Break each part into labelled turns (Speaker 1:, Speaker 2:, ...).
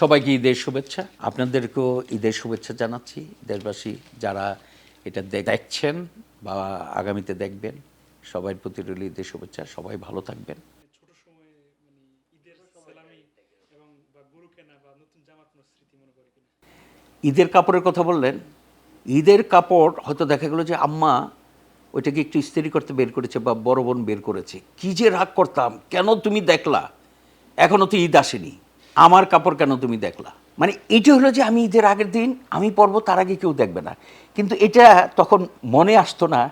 Speaker 1: সবাইকে ঈদের শুভেচ্ছা। আপনাদেরকেও ঈদের শুভেচ্ছা জানাচ্ছি। দেশবাসী যারা এটা দেখছেন বা আগামীতে দেখবেন সবার প্রতি রইল ঈদের শুভেচ্ছা, সবাই ভালো থাকবেন।
Speaker 2: ঈদের
Speaker 1: কাপড়ের কথা বললেন। ঈদের কাপড় হয়তো দেখা গেলো যে আম্মা ওইটাকে একটু ইস্ত্রি করতে বের করেছে বা বড় বোন বের করেছে। কি যে রাগ করতাম, কেন তুমি দেখলা? এখনও তো ঈদ আসেনি। আমার কাপড় কেন তুমি দেখলা? মানে এটা হলো যে আমি ঈদের আগের দিন আমি পরবো তার আগে কেউ দেখবে না। কিন্তু এটা তখন মনে আসতো না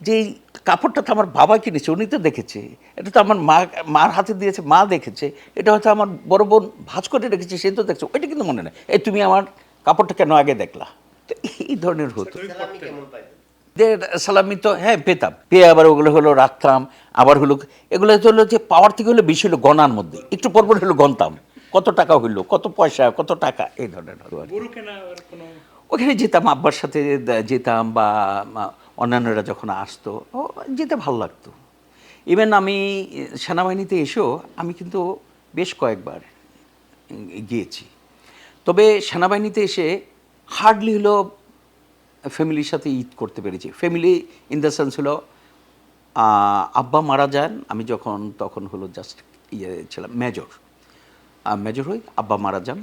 Speaker 1: যে এই কাপড়টা তো আমার বাবা কিনেছে উনি তো দেখেছে। এটা তো আমার মা মার হাতে দিয়েছে মা দেখেছে। এটা হয়তো আমার বড় বোন ভাঁজ করে রেখেছে সে তো দেখছে। ওইটা কিন্তু মনে নেই। এই তুমি আমার কাপড়টা কেন আগে দেখলা? তো এই ধরনের হতো।
Speaker 3: সালামি
Speaker 1: ঈদের সালামি তো হ্যাঁ পেতাম। পেয়ে আবার ওগুলো হলো রাখতাম আবার হলো এগুলো তো হলো যে পাওয়ার থেকে হলো বেশি হলো গণার মধ্যে। একটু পরপর হলো গণতাম। কত টাকা হইল কত পয়সা কত টাকা এই ধরনের ওখানে যেতাম আব্বার সাথে যেতাম বা অন্যান্যরা যখন আসতো ও যেতে ভালো লাগতো। ইভেন আমি সেনাবাহিনীতে এসেও আমি কিন্তু বেশ কয়েকবার গিয়েছি। তবে সেনাবাহিনীতে এসে হার্ডলি হলো ফ্যামিলির সাথে ঈদ করতে পেরেছি। ফ্যামিলি ইন দ্য সেন্স হলো আব্বা মারা যান আমি যখন তখন হলো জাস্ট ইয়ে ছিলাম মেজর মেজর হই, আব্বা মারা যান।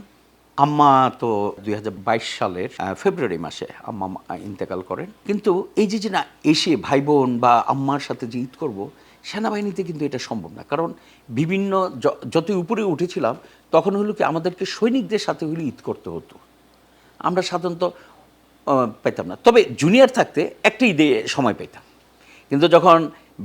Speaker 1: আম্মা তো দুই হাজার বাইশ সালের ফেব্রুয়ারি মাসে আম্মা ইন্তেকাল করেন। কিন্তু এই যে যে না এসে ভাই বোন বা আম্মার সাথে যে ঈদ করব, সেনাবাহিনীতে কিন্তু এটা সম্ভব না। কারণ বিভিন্ন যতই উপরে উঠেছিলাম, তখন হলো কি আমাদেরকে সৈনিকদের সাথে হলে ঈদ করতে হতো। আমরা সাধারণত পেতাম না। তবে জুনিয়র থাকতে একটা ঈদে সময় পেতাম কিন্তু যখন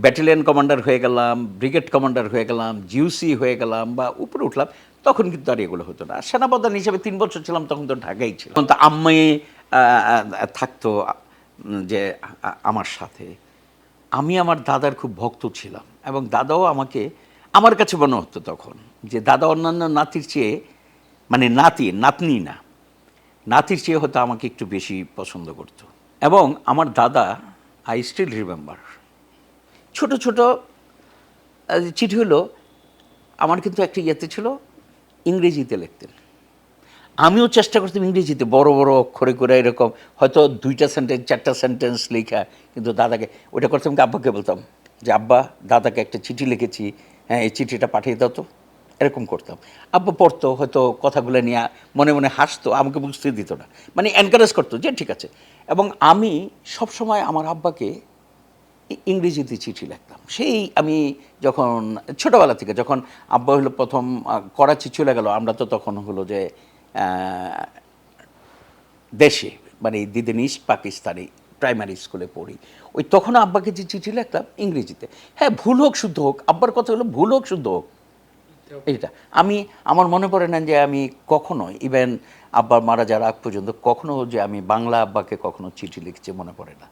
Speaker 1: ব্যাটালিয়ন কমান্ডার হয়ে গেলাম, ব্রিগেড কমান্ডার হয়ে গেলাম জিউসি হয়ে গেলাম বা উপরে উঠলাম তখন কিন্তু আর এগুলো হতো না। সেনাপ্রধান হিসেবে তিন বছর ছিলাম, তখন তো ঢাকাই ছিল তখন তো আম্মাই থাকতো যে আমার সাথে। আমি আমার দাদার খুব ভক্ত ছিলাম এবং দাদাও আমাকে, আমার কাছে মনে হতো তখন যে, দাদা অন্যান্য নাতির চেয়ে মানে নাতি, নাতনি না। নাতির চেয়ে হয়তো আমাকে একটু বেশি পছন্দ করতো। এবং আমার দাদা আই স্টিল রিমেম্বার ছোট ছোট চিঠি হলো, আমার কিন্তু একটা ইয়েতে ছিল ইংরেজিতে লিখতেন। আমিও চেষ্টা করতাম ইংরেজিতে, বড় বড় অক্ষরে করে এরকম, হয়তো দুইটা সেন্টেন্স চারটা সেন্টেন্স লেখা, কিন্তু দাদাকে ওটা করতাম কি আব্বাকে বলতাম যে, আব্বা, দাদাকে একটা চিঠি লিখেছি হ্যাঁ এই চিঠিটা পাঠিয়ে দাও তো। এরকম করতাম। আব্বা পড়তো, হয়তো কথাগুলো নিয়ে মনে মনে হাসতো, আমাকে বুঝতে দিত না। মানে এনকারেজ করতো যে, ঠিক আছে। এবং আমি সবসময় আমার আব্বাকে ইংরেজিতে চিঠি লিখতাম। সেই আমি যখন ছোটোবেলা থেকে যখন আব্বা হলো প্রথম করাচি চলে গেল, আমরা তো তখন হলো যে দেশে মানে দিদিন ইস্ট পাকিস্তানে প্রাইমারি স্কুলে পড়ি। ওই তখন আব্বাকে যে চিঠি লিখতাম ইংরেজিতে। হ্যাঁ ভুল হোক, শুদ্ধ হোক, আব্বার কথা হলো ভুল হোক, শুদ্ধ হোক। এটা আমি, আমার মনে পড়ে না যে আমি কখনো ইভেন আব্বার মারা যাওয়ার আগ পর্যন্ত কখনো যে আমি বাংলা আব্বাকে কখনো চিঠি লিখছি মনে পড়ে না।